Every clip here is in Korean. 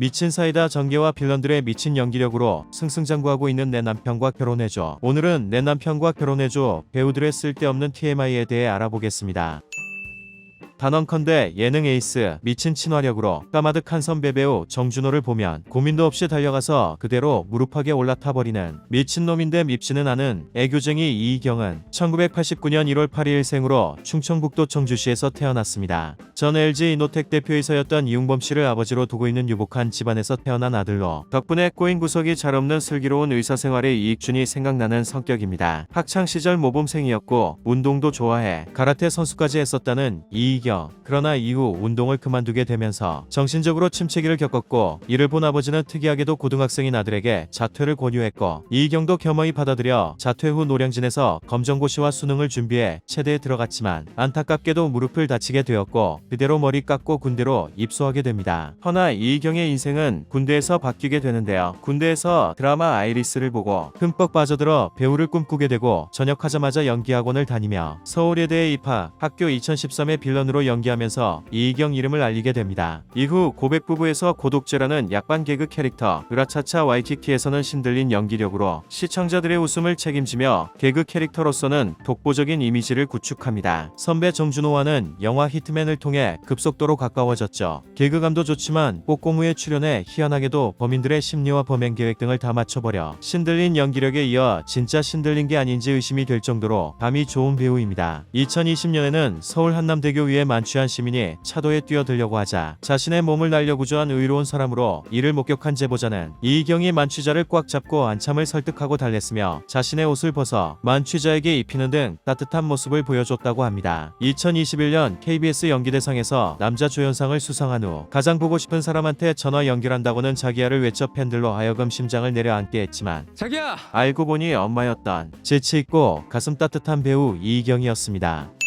미친 사이다 전개와 빌런들의 미친 연기력으로 승승장구하고 있는 내 남편과 결혼해줘. 오늘은 내 남편과 결혼해줘 배우들의 쓸데없는 TMI에 대해 알아보겠습니다. 단언컨대 예능 에이스 미친 친화력으로 까마득한 선배 배우 정준호를 보면 고민도 없이 달려가서 그대로 무릎하게 올라타버리는 미친놈인데 밉지는 않은 애교쟁이 이희경은 1989년 1월 8일 생으로 충청북도 청주시에서 태어났습니다. 전 LG 이노텍 대표이사였던 이웅범 씨를 아버지로 두고 있는 유복한 집안에서 태어난 아들로 덕분에 꼬인 구석이 잘 없는 슬기로운 의사생활의 이익준이 생각나는 성격입니다. 학창 시절 모범생이었고 운동도 좋아해 가라테 선수까지 했었다는 이희경. 그러나 이후 운동을 그만두게 되면서 정신적으로 침체기를 겪었고 이를 본 아버지는 특이하게도 고등학생인 아들에게 자퇴를 권유했고 이희경도 겸허히 받아들여 자퇴 후 노량진에서 검정고시와 수능을 준비해 체대에 들어갔지만 안타깝게도 무릎을 다치게 되었고 그대로 머리 깎고 군대로 입소하게 됩니다. 허나 이희경의 인생은 군대에서 바뀌게 되는데요. 군대에서 드라마 아이리스를 보고 흠뻑 빠져들어 배우를 꿈꾸게 되고 전역하자마자 연기학원을 다니며 서울예대에 입학, 학교 2013의 빌런으로 연기하면서 이희경 이름을 알리게 됩니다. 이후 고백 부부에서 고독죄라는 약반 개그 캐릭터, 으라차차 와이키키에서는 신들린 연기력으로 시청자들의 웃음을 책임지며 개그 캐릭터로서는 독보적인 이미지를 구축합니다. 선배 정준호와는 영화 히트맨을 통해 급속도로 가까워졌죠. 개그감도 좋지만 꼬꼬무에 출연해 희한하게도 범인들의 심리와 범행 계획 등을 다 맞춰버려 신들린 연기력에 이어 진짜 신들린 게 아닌지 의심이 될 정도로 감이 좋은 배우입니다. 2020년에는 서울 한남대교 위에 만취한 시민이 차도에 뛰어들려고 하자 자신의 몸을 날려 구조한 의로운 사람으로 이를 목격한 제보자는 이희경이 만취자를 꽉 잡고 안참을 설득하고 달랬으며 자신의 옷을 벗어 만취자에게 입히는 등 따뜻한 모습을 보여줬다고 합니다. 2021년 KBS 연기대상에서 남자 조연상을 수상한 후 가장 보고 싶은 사람한테 전화 연결한다고는 자기야를 외쳐 팬들로 하여금 심장을 내려앉게 했지만 자기야 알고 보니 엄마였던 재치있고 가슴 따뜻한 배우 이희경이었습니다.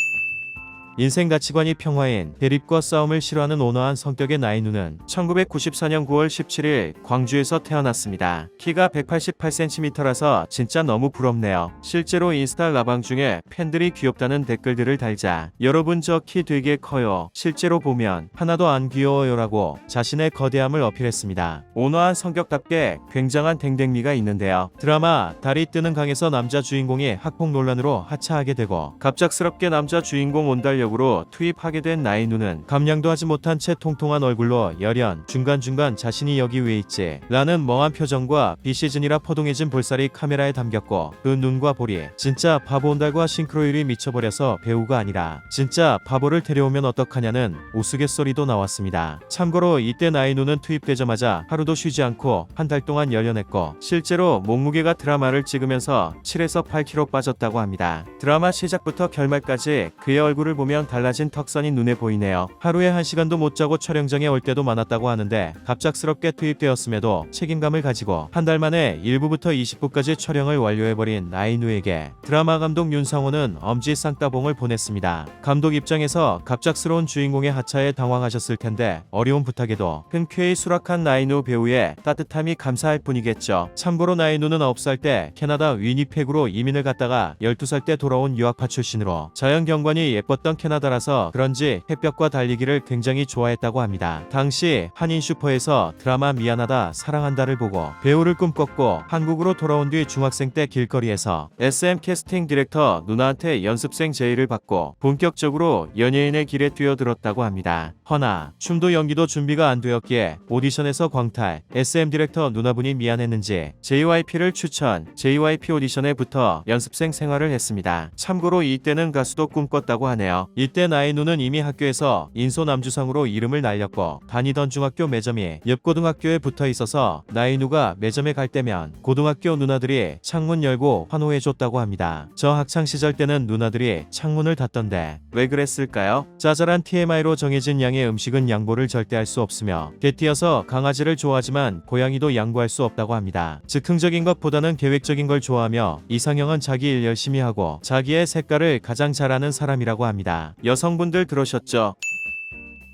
인생 가치관이 평화인 대립과 싸움을 싫어하는 온화한 성격의 나인우는 1994년 9월 17일 광주에서 태어났습니다. 키가 188cm라서 진짜 너무 부럽네요. 실제로 인스타 라방 중에 팬들이 귀엽다는 댓글들을 달자 여러분 저 키 되게 커요. 실제로 보면 하나도 안 귀여워요라고 자신의 거대함을 어필했습니다. 온화한 성격답게 굉장한 댕댕미가 있는데요. 드라마 달이 뜨는 강에서 남자 주인공이 학폭 논란으로 하차하게 되고 갑작스럽게 남자 주인공 온달 력으로 투입하게 된 나인우는 감량도 하지 못한 채 통통한 얼굴로 열연 중간중간 자신이 여기 왜 있지 라는 멍한 표정과 비시즌이라 포동해진 볼살이 카메라에 담겼고 그 눈과 볼이 진짜 바보 온달과 싱크로율이 미쳐버려서 배우가 아니라 진짜 바보를 데려오면 어떡하냐는 우스갯소리도 나왔습니다. 참고로 이때 나인우는 투입되자마자 하루도 쉬지 않고 한 달 동안 열연했고 실제로 몸무게가 드라마를 찍으면서 7에서 8kg 빠졌다고 합니다. 드라마 시작부터 결말까지 그의 얼굴을 보면 달라진 턱선이 눈에 보이네요. 하루에 한 시간도 못 자고 촬영장에 올 때도 많았다고 하는데 갑작스럽게 투입되었음에도 책임감을 가지고 한 달 만에 1부부터 20부까지 촬영을 완료해버린 나인우에게 드라마 감독 윤상호는 엄지 쌍따봉을 보냈습니다. 감독 입장에서 갑작스러운 주인공의 하차에 당황하셨을 텐데 어려운 부탁에도 흔쾌히 수락한 나인우 배우의 따뜻함이 감사할 뿐이겠죠. 참고로 나인우는 9살 때 캐나다 위니펙으로 이민을 갔다가 12살 때 돌아온 유학파 출신으로 자연 경관이 예뻤던 캐나다라서 그런지 햇볕과 달리기를 굉장히 좋아했다고 합니다. 당시 한인 슈퍼에서 드라마 미안하다 사랑한다를 보고 배우를 꿈꿨고 한국으로 돌아온 뒤 중학생 때 길거리에서 SM 캐스팅 디렉터 누나한테 연습생 제의를 받고 본격적으로 연예인의 길에 뛰어들었다고 합니다. 허나 춤도 연기도 준비가 안 되었기에 오디션에서 광탈 SM 디렉터 누나분이 미안했는지 JYP를 추천 JYP 오디션에 붙어 연습생 생활을 했습니다. 참고로 이때는 가수도 꿈꿨다고 하네요. 이때 나의 누는 이미 학교에서 인소남주상으로 이름을 날렸고 다니던 중학교 매점이 옆 고등학교에 붙어 있어서 나의 누가 매점에 갈 때면 고등학교 누나들이 창문 열고 환호해줬다고 합니다. 저 학창 시절 때는 누나들이 창문을 닫던데 왜 그랬을까요? 짜잘한 TMI로 정해진 양의 음식은 양보를 절대 할 수 없으며 개띠여서 강아지를 좋아하지만 고양이도 양보할 수 없다고 합니다. 즉흥적인 것보다는 계획적인 걸 좋아하며 이상형은 자기 일 열심히 하고 자기의 색깔을 가장 잘하는 사람이라고 합니다. 여성분들 들으셨죠?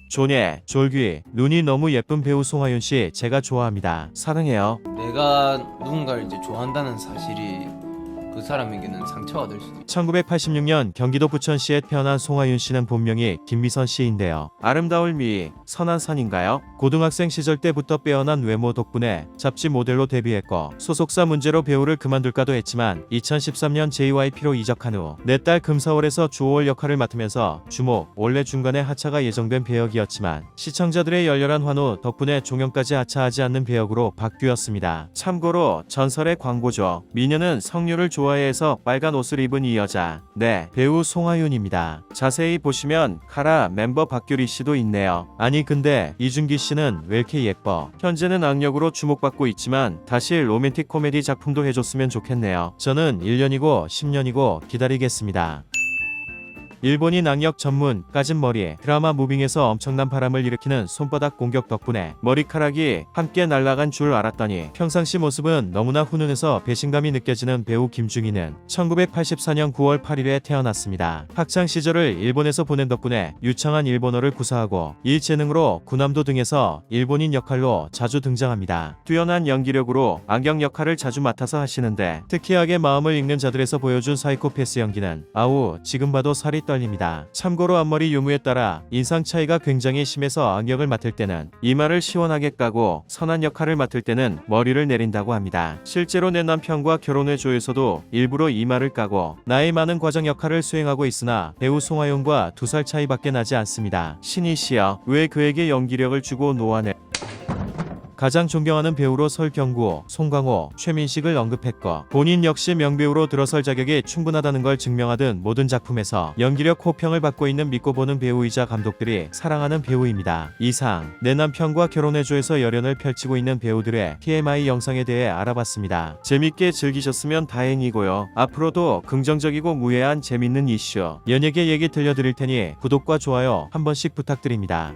존예, 졸귀, 눈이 너무 예쁜 배우 송하윤 씨 제가 좋아합니다. 사랑해요. 내가 누군가를 이제 좋아한다는 사실이 그그 사람에게는 상처가 될 수도. 1986년 경기도 부천시에 태어난 송하윤 씨는 본명이 김미선 씨인데요. 아름다울 미, 선한 선인가요? 고등학생 시절 때부터 빼어난 외모 덕분에 잡지 모델로 데뷔했고 소속사 문제로 배우를 그만둘까도 했지만 2013년 JYP로 이적한 후 내 딸 금서울에서 주호월 역할을 맡으면서 주목, 원래 중간에 하차가 예정된 배역이었지만 시청자들의 열렬한 환호 덕분에 종영까지 하차하지 않는 배역으로 바뀌었습니다. 참고로 전설의 광고죠. 미녀는 성류를 좋아 해서 빨간 옷을 입은 이 여자. 네, 배우 송하윤입니다. 자세히 보시면 카라 멤버 박규리 씨도 있네요. 아니 근데 이준기 씨는 왜 이렇게 예뻐? 현재는 악역으로 주목받고 있지만 다시 로맨틱 코미디 작품도 해줬으면 좋겠네요. 저는 1년이고 10년이고 기다리겠습니다. 일본인 악역 전문 까진 머리에 드라마 무빙에서 엄청난 바람을 일으키는 손바닥 공격 덕분에 머리카락이 함께 날아간 줄 알았더니 평상시 모습은 너무나 훈훈해서 배신감이 느껴지는 배우 김중희는 1984년 9월 8일에 태어났습니다. 학창 시절을 일본에서 보낸 덕분에 유창한 일본어를 구사하고 이 재능으로 구남도 등에서 일본인 역할로 자주 등장합니다. 뛰어난 연기력으로 악역 역할을 자주 맡아서 하시는데 특이하게 마음을 읽는 자들에서 보여준 사이코패스 연기는 아우 지금 봐도 살이 떨립니다. 참고로 앞머리 유무에 따라 인상 차이가 굉장히 심해서 악역을 맡을 때는 이마를 시원하게 까고 선한 역할을 맡을 때는 머리를 내린다고 합니다. 실제로 내 남편과 결혼해 조에서도 일부러 이마를 까고 나이 많은 과정 역할을 수행하고 있으나 배우 송하용과 두 살 차이밖에 나지 않습니다. 신이시여 왜 그에게 연기력을 주고 노안을 가장 존경하는 배우로 설경구, 송강호, 최민식을 언급했고 본인 역시 명배우로 들어설 자격이 충분하다는 걸 증명하던 모든 작품에서 연기력 호평을 받고 있는 믿고 보는 배우이자 감독들이 사랑하는 배우입니다. 이상 내 남편과 결혼해줘에서 열연을 펼치고 있는 배우들의 TMI 영상에 대해 알아봤습니다. 재밌게 즐기셨으면 다행이고요. 앞으로도 긍정적이고 무해한 재밌는 이슈 연예계 얘기 들려드릴 테니 구독과 좋아요 한 번씩 부탁드립니다.